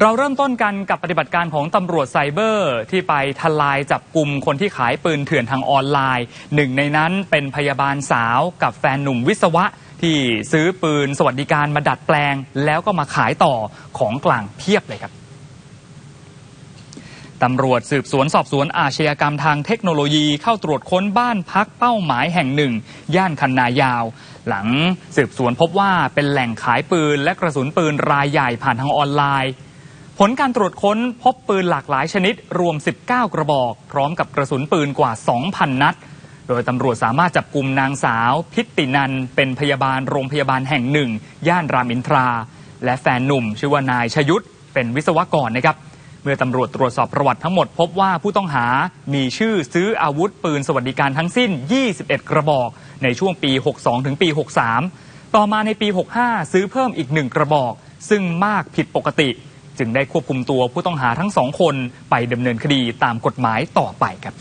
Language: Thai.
เราเริ่มต้นกันกับปฏิบัติการของตำรวจไซเบอร์ที่ไปทลายจับกลุ่มคนที่ขายปืนเถื่อนทางออนไลน์ หนึ่งในนั้นเป็นพยาบาลสาวกับแฟนหนุ่มวิศวะ ที่ซื้อปืนสวัสดิการมาดัดแปลง แล้วก็มาขายต่อของกลางเพียบเลยครับตำรวจสืบสวนสอบสวนอาชญากรรมทางเทคโนโลยีเข้าตรวจค้นบ้านพักเป้าหมายแห่งหนึ่ง ย่านคันนายาว หลังสืบสวนพบว่าเป็นแหล่งขายปืนและกระสุนปืนรายใหญ่ผ่านทางออนไลน์ ผลการตรวจค้นพบปืนหลากหลายชนิดรวม 19 กระบอก พร้อมกับกระสุนปืนกว่า 2,000 นัด โดยตำรวจสามารถจับกลุ่มนางสาว พิตินัน เป็นพยาบาลโรงพยาบาลแห่งหนึ่ง ย่านรามอินทรา และแฟนหนุ่ม ชื่อว่านายชยุทธเป็นวิศวกรนะครับ เมื่อตำรวจตรวจสอบประวัติทั้งหมดพบว่าผู้ต้องหามีชื่อซื้ออาวุธปืนสวัสดิการทั้งสิ้น 21 กระบอก ในช่วงปี 62 ถึงปี 63 ต่อมาในปี 65 ซื้อเพิ่มอีกหนึ่งกระบอก ซึ่งมากผิดปกติ จึงได้ควบคุมตัวผู้ต้องหาทั้งสองคนไปดำเนินคดีตามกฎหมายต่อไปครับ